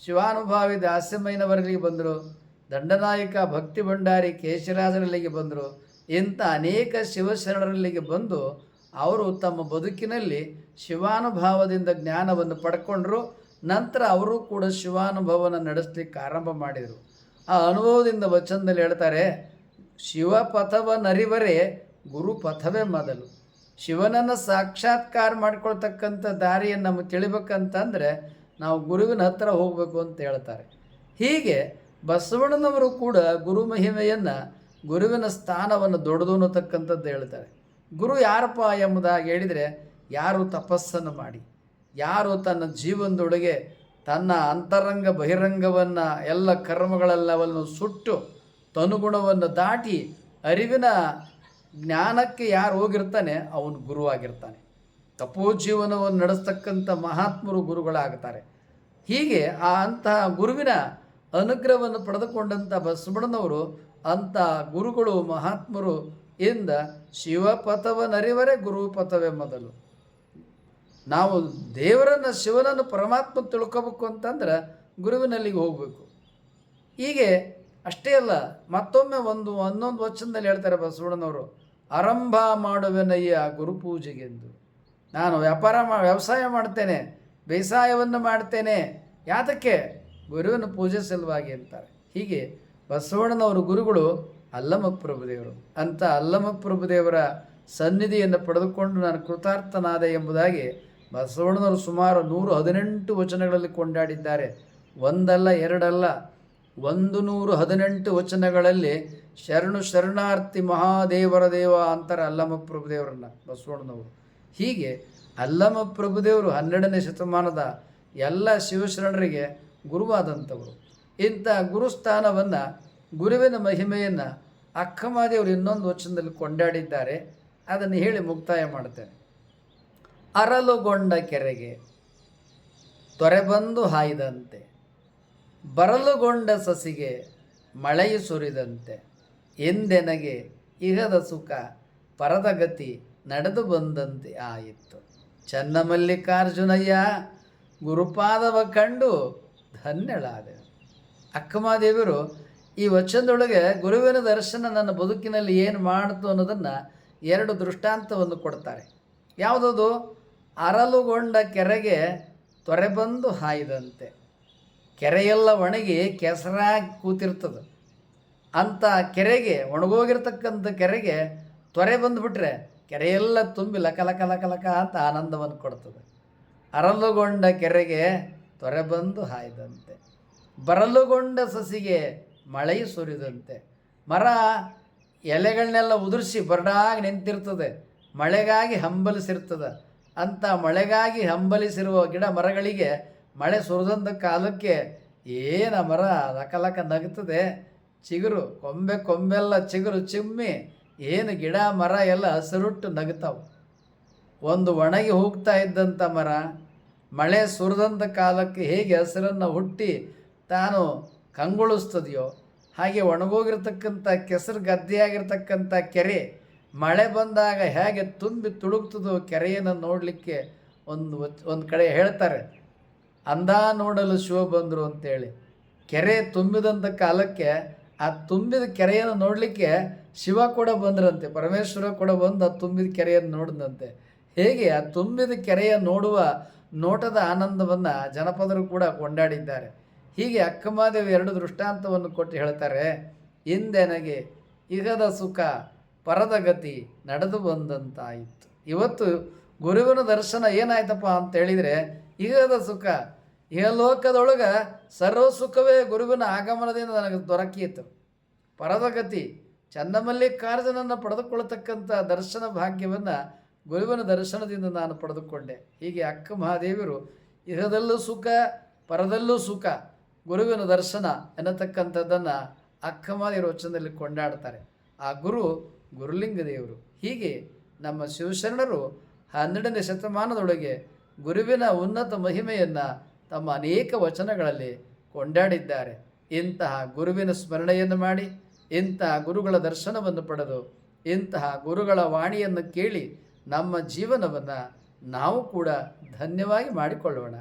ಶಿವಾನುಭಾವಿ ದಾಸ್ಯಮಯ್ಯನವರಲ್ಲಿಗೆ ಬಂದರು. ದಂಡನಾಯಕ ಭಕ್ತಿ ಭಂಡಾರಿ ಕೇಶರಾಜರಲ್ಲಿಗೆ ಬಂದರು. ಇಂಥ ಅನೇಕ ಶಿವಶರಣರಲ್ಲಿಗೆ ಬಂದು ಅವರು ತಮ್ಮ ಬದುಕಿನಲ್ಲಿ ಶಿವಾನುಭಾವದಿಂದ ಜ್ಞಾನವನ್ನು ಪಡ್ಕೊಂಡ್ರು. ನಂತರ ಅವರು ಕೂಡ ಶಿವಾನುಭವನ ನಡೆಸಲಿಕ್ಕೆ ಆರಂಭ ಮಾಡಿದರು. ಆ ಅನುಭವದಿಂದ ವಚನದಲ್ಲಿ ಹೇಳ್ತಾರೆ ಶಿವ ಪಥವನರಿವರೆ ಗುರು ಪಥವೇ ಮೊದಲು. ಶಿವನನ್ನು ಸಾಕ್ಷಾತ್ಕಾರ ಮಾಡ್ಕೊಳ್ತಕ್ಕಂಥ ದಾರಿಯನ್ನು ನಮಗೆ ತಿಳಿಬೇಕಂತಂದರೆ ನಾವು ಗುರುವಿನ ಹತ್ತಿರ ಹೋಗಬೇಕು ಅಂತ ಹೇಳ್ತಾರೆ. ಹೀಗೆ ಬಸವಣ್ಣನವರು ಕೂಡ ಗುರು ಮಹಿಮೆಯನ್ನು ಗುರುವಿನ ಸ್ಥಾನವನ್ನು ದೊಡ್ಡದು ಅನ್ನತಕ್ಕಂಥದ್ದು ಹೇಳ್ತಾರೆ. ಗುರು ಯಾರಪ್ಪ ಎಂಬುದಾಗಿ ಹೇಳಿದರೆ, ಯಾರು ತಪಸ್ಸನ್ನು ಮಾಡಿ, ಯಾರು ತನ್ನ ಜೀವನದೊಳಗೆ ತನ್ನ ಅಂತರಂಗ ಬಹಿರಂಗವನ್ನು ಎಲ್ಲ ಕರ್ಮಗಳೆಲ್ಲವನ್ನು ಸುಟ್ಟು ತನುಗುಣವನ್ನು ದಾಟಿ ಅರಿವಿನ ಜ್ಞಾನಕ್ಕೆ ಯಾರು ಹೋಗಿರ್ತಾನೆ? ಅವನು ಗುರುವಾಗಿರ್ತಾನೆ. ತಪೋಜೀವನವನ್ನು ನಡೆಸ್ತಕ್ಕಂಥ ಮಹಾತ್ಮರು ಗುರುಗಳಾಗ್ತಾರೆ. ಹೀಗೆ ಆ ಅಂತಹ ಗುರುವಿನ ಅನುಗ್ರಹವನ್ನು ಪಡೆದುಕೊಂಡಂಥ ಬಸವಣ್ಣನವರು ಅಂಥ ಗುರುಗಳು ಮಹಾತ್ಮರು ಇಂದ ಶಿವಪಥವನರಿವರೇ ಗುರುಪಥವೇ ಮೊದಲು ನಾವು ದೇವರನ್ನು ಶಿವನನ್ನು ಪರಮಾತ್ಮ ತಿಳ್ಕೋಬೇಕು ಅಂತಂದ್ರೆ ಗುರುವಿನಲ್ಲಿಗೆ ಹೋಗಬೇಕು. ಹೀಗೆ ಅಷ್ಟೇ ಅಲ್ಲ, ಮತ್ತೊಮ್ಮೆ ಒಂದು ಹನ್ನೊಂದು ವಚನದಲ್ಲಿ ಹೇಳ್ತಾರೆ ಬಸವಣ್ಣನವರು, ಆರಂಭ ಮಾಡುವೆನಯ್ಯ ಗುರುಪೂಜೆಗೆಂದು. ನಾನು ವ್ಯಾಪಾರ ಮಾ, ವ್ಯವಸಾಯ ಮಾಡ್ತೇನೆ, ಬೇಸಾಯವನ್ನು ಮಾಡ್ತೇನೆ, ಯಾತಕ್ಕೆ? ಗುರುವನ್ನು ಪೂಜೆ ಸಲುವಾಗಿ ಅಂತಾರೆ. ಹೀಗೆ ಬಸವಣ್ಣನವರು ಗುರುಗಳು ಅಲ್ಲಮಪ್ರಭು ಪ್ರಭುದೇವರು ಅಂಥ ಅಲ್ಲಮ ಪ್ರಭುದೇವರ ಸನ್ನಿಧಿಯನ್ನು ಪಡೆದುಕೊಂಡು ನಾನು ಕೃತಾರ್ಥನಾದೆ ಎಂಬುದಾಗಿ ಬಸವಣ್ಣನವರು ಸುಮಾರು ನೂರು ಹದಿನೆಂಟು ವಚನಗಳಲ್ಲಿ ಕೊಂಡಾಡಿದ್ದಾರೆ. ಒಂದಲ್ಲ, ಎರಡಲ್ಲ, ಒಂದು ನೂರು ಹದಿನೆಂಟು ವಚನಗಳಲ್ಲಿ ಶರಣು ಶರಣಾರ್ಥಿ ಮಹಾದೇವರ ದೇವ ಅಂತಾರೆ ಅಲ್ಲಮ ಪ್ರಭುದೇವರನ್ನ ಬಸವಣ್ಣನವರು. ಹೀಗೆ ಅಲ್ಲಮ ಪ್ರಭುದೇವರು ಹನ್ನೆರಡನೇ ಶತಮಾನದ ಎಲ್ಲ ಶಿವಶರಣರಿಗೆ ಗುರುವಾದಂಥವರು. ಇಂಥ ಗುರುಸ್ಥಾನವನ್ನು, ಗುರುವಿನ ಮಹಿಮೆಯನ್ನು ಅಕ್ಕಮಾದೇವರು ಇನ್ನೊಂದು ವಚನದಲ್ಲಿ ಕೊಂಡಾಡಿದ್ದಾರೆ. ಅದನ್ನು ಹೇಳಿ ಮುಕ್ತಾಯ ಮಾಡ್ತೇನೆ. ಅರಲುಗೊಂಡ ಕೆರೆಗೆ ತೊರೆ ಬಂದು ಹಾಯ್ದಂತೆ, ಬರಲುಗೊಂಡ ಸಸಿಗೆ ಮಳೆಯು ಸುರಿದಂತೆ, ಎಂದೆನಗೆ ಇಹದ ಸುಖ ಪರದ ಗತಿ ನಡೆದು ಬಂದಂತೆ ಆಯಿತು. ಚನ್ನಮಲ್ಲಿಕಾರ್ಜುನಯ್ಯ, ಗುರುಪಾದವ ಕಂಡು ಧನ್ಯಳಾದೆ. ಅಕ್ಕಮಾದೇವರು ಈ ವಚನದೊಳಗೆ ಗುರುವಿನ ದರ್ಶನ ನನ್ನ ಬದುಕಿನಲ್ಲಿ ಏನು ಮಾಡಿತು ಅನ್ನೋದನ್ನು ಎರಡು ದೃಷ್ಟಾಂತವನ್ನು ಕೊಡ್ತಾರೆ. ಯಾವುದದು? ಅರಲುಗೊಂಡ ಕೆರೆಗೆ ತೊರೆ ಬಂದು ಹಾಯ್ದಂತೆ. ಕೆರೆಯೆಲ್ಲ ಒಣಗಿ ಕೆಸರಾಗಿ ಕೂತಿರ್ತದೆ. ಅಂಥ ಕೆರೆಗೆ, ಒಣಗೋಗಿರ್ತಕ್ಕಂಥ ಕೆರೆಗೆ ತೊರೆ ಬಂದುಬಿಟ್ರೆ ಕೆರೆಯೆಲ್ಲ ತುಂಬಿ ಲಕ ಲಕ ಲಕ ಅಂತ ಆನಂದವನ್ನು ಕೊಡ್ತದೆ. ಅರಲುಗೊಂಡ ಕೆರೆಗೆ ತೊರೆ ಬಂದು ಹಾಯ್ದಂತೆ. ಬರಲುಗೊಂಡ ಸಸಿಗೆ ಮಳೆ ಸುರಿದಂತೆ. ಮರ ಎಲೆಗಳನ್ನೆಲ್ಲ ಉದುರಿಸಿ ಬರಡಾಗಿ ನಿಂತಿರ್ತದೆ. ಮಳೆಗಾಗಿ ಹಂಬಲಿಸಿರ್ತದೆ. ಅಂಥ ಮಳೆಗಾಗಿ ಹಂಬಲಿಸಿರುವ ಗಿಡ ಮರಗಳಿಗೆ ಮಳೆ ಸುರಿದಂಥ ಕಾಲಕ್ಕೆ ಏನ ಮರ ಲಕ ನಗ್ತದೆ ಚಿಗುರು, ಕೊಂಬೆ ಕೊಂಬೆಲ್ಲ ಚಿಗುರು ಚಿಮ್ಮಿ ಏನು ಗಿಡ ಮರ ಎಲ್ಲ ಹಸಿರುಟ್ಟು ನಗ್ತಾವೆ ಒಂದು ಒಣಗಿ ಹೋಗ್ತಾ ಇದ್ದಂಥ ಮರ ಮಳೆ ಸುರಿದಂಥ ಕಾಲಕ್ಕೆ ಹೇಗೆ ಹಸಿರನ್ನು ಹುಟ್ಟಿ ತಾನು ಕಂಗೊಳಿಸ್ತದೆಯೋ ಹಾಗೆ ಒಣಗೋಗಿರ್ತಕ್ಕಂಥ ಕೆಸರು ಗದ್ದೆಯಾಗಿರ್ತಕ್ಕಂಥ ಕೆರೆ ಮಳೆ ಬಂದಾಗ ಹೇಗೆ ತುಂಬಿ ತುಳುಕ್ತದೋ ಕೆರೆಯನ್ನು ನೋಡಲಿಕ್ಕೆ ಒಂದು ಒಂದು ಕಡೆ ಹೇಳ್ತಾರೆ ಅಂದ ನೋಡಲು ಶಿವ ಬಂದರು ಅಂತೇಳಿ. ಕೆರೆ ತುಂಬಿದಂಥ ಕಾಲಕ್ಕೆ ಆ ತುಂಬಿದ ಕೆರೆಯನ್ನು ನೋಡಲಿಕ್ಕೆ ಶಿವ ಕೂಡ ಬಂದ್ರಂತೆ, ಪರಮೇಶ್ವರ ಕೂಡ ಬಂದು ಆ ತುಂಬಿದ ಕೆರೆಯನ್ನು ನೋಡಿದಂತೆ ಹೇಗೆ ಆ ತುಂಬಿದ ಕೆರೆಯ ನೋಡುವ ನೋಟದ ಆನಂದವನ್ನು ಜನಪದರು ಕೂಡ ಕೊಂಡಾಡಿದ್ದಾರೆ. ಹೀಗೆ ಅಕ್ಕಮಾದೇವಿ ಎರಡು ದೃಷ್ಟಾಂತವನ್ನು ಕೊಟ್ಟು ಹೇಳ್ತಾರೆ ಹಿಂದೆನಗೆ ಇಹದ ಸುಖ ಪರದ ಗತಿ ನಡೆದು ಬಂದಂತಾಯಿತು. ಇವತ್ತು ಗುರುವಿನ ದರ್ಶನ ಏನಾಯ್ತಪ್ಪ ಅಂತ ಹೇಳಿದರೆ, ಇಹದ ಸುಖ. ಇಹಲೋಕದೊಳಗೆ ಸರ್ವ ಸುಖವೇ ಗುರುವಿನ ಆಗಮನದಿಂದ ನನಗೆ ದೊರಕಿಯಿತು. ಪರದಗತಿ ಚನ್ನಮಲ್ಲಿಕಾರ್ಜುನನ್ನು ಪಡೆದುಕೊಳ್ಳತಕ್ಕಂಥ ದರ್ಶನ ಭಾಗ್ಯವನ್ನು ಗುರುವಿನ ದರ್ಶನದಿಂದ ನಾನು ಪಡೆದುಕೊಂಡೆ. ಹೀಗೆ ಅಕ್ಕ ಮಹಾದೇವಿರು, ಇಹದಲ್ಲೂ ಸುಖ, ಪರದಲ್ಲೂ ಸುಖ, ಗುರುವಿನ ದರ್ಶನ ಎನ್ನತಕ್ಕಂಥದ್ದನ್ನು ಅಕ್ಕ ವಚನದಲ್ಲಿ ಕೊಂಡಾಡ್ತಾರೆ. ಆ ಗುರು ಗುರುಲಿಂಗ ದೇವರು ಹೀಗೆ ನಮ್ಮ ಶಿವಶರಣರು ಹನ್ನೆರಡನೇ ಶತಮಾನದೊಳಗೆ ಗುರುವಿನ ಉನ್ನತ ಮಹಿಮೆಯನ್ನು ತಮ್ಮ ಅನೇಕ ವಚನಗಳಲ್ಲಿ ಕೊಂಡಾಡಿದ್ದಾರೆ. ಇಂತಹ ಗುರುವಿನ ಸ್ಮರಣೆಯನ್ನು ಮಾಡಿ, ಇಂತಹ ಗುರುಗಳ ದರ್ಶನವನ್ನು ಪಡೆದು, ಇಂತಹ ಗುರುಗಳ ವಾಣಿಯನ್ನು ಕೇಳಿ ನಮ್ಮ ಜೀವನವನ್ನು ನಾವು ಕೂಡ ಧನ್ಯವಾಗಿ ಮಾಡಿಕೊಳ್ಳೋಣ.